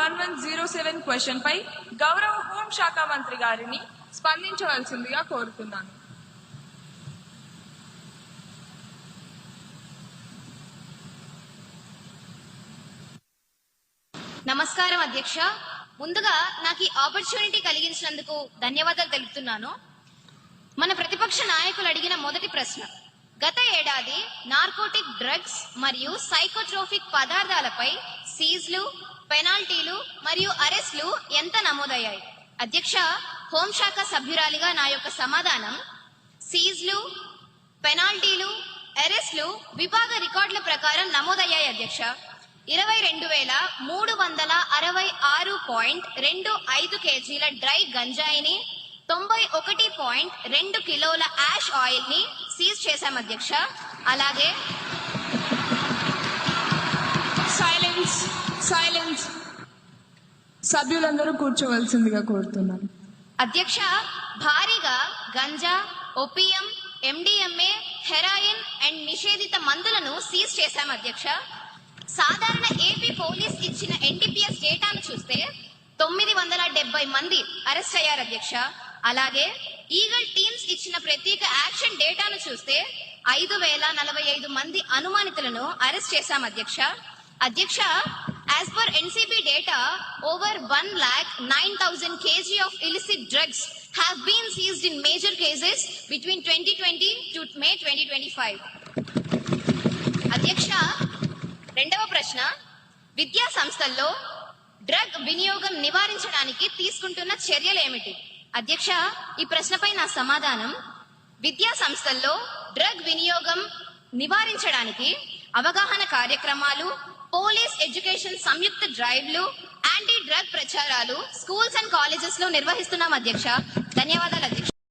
One one zero seven question పై గౌరవ హోంశాఖ మంత్రి గారిని స్పందించవలసిందిగా కోరుతున్నాను. నమస్కారం అధ్యక్ష. ముందుగా నాకు ఈ ఆపర్చునిటీ కలిగించినందుకు ధన్యవాదాలు తెలుపుతున్నాను. మన ప్రతిపక్ష నాయకులు అడిగిన మొదటి ప్రశ్న గత ఏడాది నార్కోటిక్ డ్రగ్స్ మరియు సైకోట్రోఫిక్ పదార్థాలపై సీజ్లు పెనాల్టీలు మరియు అరెస్ట్లు ఎంత నమోదయ్యాయి? అధ్యక్ష హోంశాఖ సభ్యురాలిగా నా యొక్క సమాధానం సీజ్లు పెనాల్టీలు అరెస్ట్లు విభాగ రికార్డుల ప్రకారం నమోదయ్యాయి అధ్యక్ష. ఇరవై రెండు వేల మూడు వందల అరవై ఆరు పాయింట్ రెండు ఐదు కేజీల డ్రై గంజాయిని తొంభై ఒకటి పాయింట్ రెండు కిలోల యాష్ ఆయిల్ని సీజ్ చేశాం అధ్యక్ష. అలాగే సైలెన్స్ సైలెన్స్ సభ్యులందరూ కూర్చోవలసిందిగా కోరుతున్నాను. అధ్యక్ష భారీగా ganja opium MDMA heroin and నిషేధిత మందులను సీజ్ చేశాం అధ్యక్ష. సాధారణ ఏపీ పోలీస్ ఇచ్చిన ఎన్డీపీఎస్ డేటాను చూస్తే తొమ్మిది వందల డెబ్బై మంది అరెస్ట్ అయ్యారు అధ్యక్ష. అలాగే ఈగల్ టీమ్స్ ఇచ్చిన ప్రత్యేక యాక్షన్ డేటాను చూస్తే ఐదు వేల నలభై ఐదు మంది అనుమానితులను అరెస్ట్ చేశాం అధ్యక్ష. అధ్యక్ష as per NCP data over one lakh nine thousand KG of illicit drugs have been seized in major cases between twenty twenty two May twenty twenty five అధ్యక్ష రెండవ ప్రశ్న విద్యా సంస్థల్లో డ్రగ్ వినియోగం నివారించడానికి తీసుకుంటున్న చర్యలు ఏమిటి? అధ్యక్ష ఈ ప్రశ్నపై నా సమాధానం. విద్యా సంస్థల్లో డ్రగ్ వినియోగం నివారించడానికి అవగాహన కార్యక్రమాలు పోలీస్ ఎడ్యుకేషన్ సంయుక్త డ్రైవ్లు యాంటీ డ్రగ్ ప్రచారాలు స్కూల్స్ అండ్ కాలేజెస్లో నిర్వహిస్తున్నాం అధ్యక్ష. ధన్యవాదాలు అధ్యక్ష.